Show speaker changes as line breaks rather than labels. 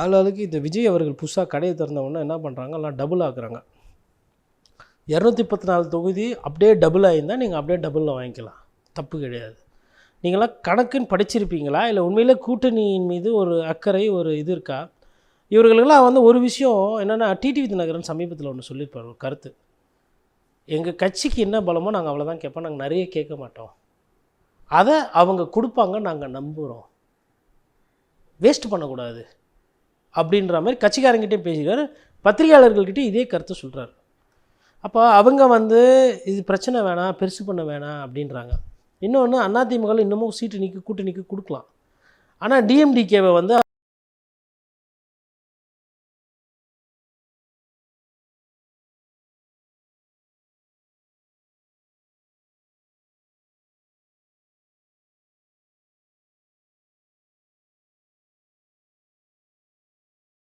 ஆளாளுக்கு இந்த விஜய் அவர்கள் புதுசாக கடையை திறந்தவொடனே என்ன பண்ணுறாங்க எல்லாம் டபுள் ஆக்குறாங்க. இரநூத்தி பத்து நாலு தொகுதி அப்படியே டபுள் ஆகியிருந்தால் நீங்கள் அப்படியே டபுளில் வாங்கிக்கலாம். தப்பு கிடையாது. நீங்களாம் கணக்குன்னு படிச்சிருப்பீங்களா? இல்லை உண்மையிலே கூட்டணியின் மீது ஒரு அக்கறை ஒரு இது இருக்கா? இவர்களுக்கெல்லாம் வந்து ஒரு விஷயம் என்னென்னா டிடிவி தினகரன் சமீபத்தில் ஒன்று சொல்லியிருப்பார் ஒரு கருத்து. எங்கள் கட்சிக்கு என்ன பலமோ நாங்கள் அவ்வளோதான் கேட்போம். நாங்கள் நிறைய கேட்க மாட்டோம். அதை அவங்க கொடுப்பாங்க நாங்கள் நம்புகிறோம் வேஸ்ட் பண்ணக்கூடாது. அப்படின்ற மாதிரி கட்சிக்காரங்கிட்டே பேசிக்கிறார் பத்திரிகையாளர்கள்கிட்ட இதே கருத்தை சொல்கிறார் அப்போ அவங்க வந்து இது பிரச்சனை வேணாம் பெருசு பண்ண வேணாம் அப்படின்றாங்க. இன்னொன்று அதிமுகவில் இன்னமும் சீட்டு நிற்க கூட்டணிக்கு கொடுக்கலாம். ஆனால் டிஎம்டிகேவை வந்து